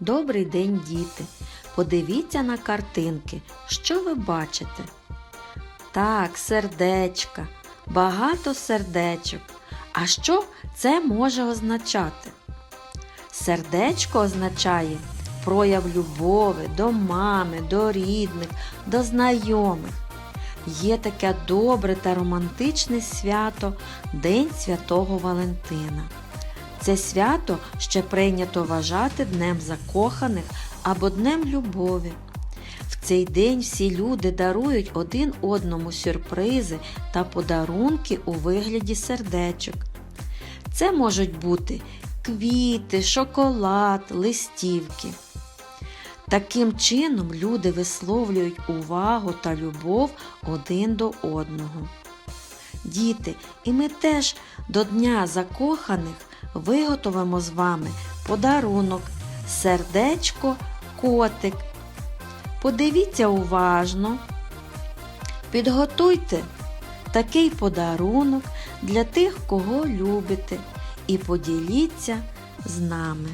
Добрий день, діти! Подивіться на картинки, що ви бачите? Так, сердечка, багато сердечок. А що це може означати? Сердечко означає прояв любові до мами, до рідних, до знайомих. Є таке добре та романтичне свято День Святого Валентина. Це свято ще прийнято вважати Днем закоханих або Днем любові. В цей день всі люди дарують один одному сюрпризи та подарунки у вигляді сердечок. Це можуть бути квіти, шоколад, листівки. Таким чином люди висловлюють увагу та любов один до одного. Діти, і ми теж до Дня закоханих виготовимо з вами подарунок, сердечко, котик. Подивіться уважно, підготуйте такий подарунок для тих, кого любите, і поділіться з нами.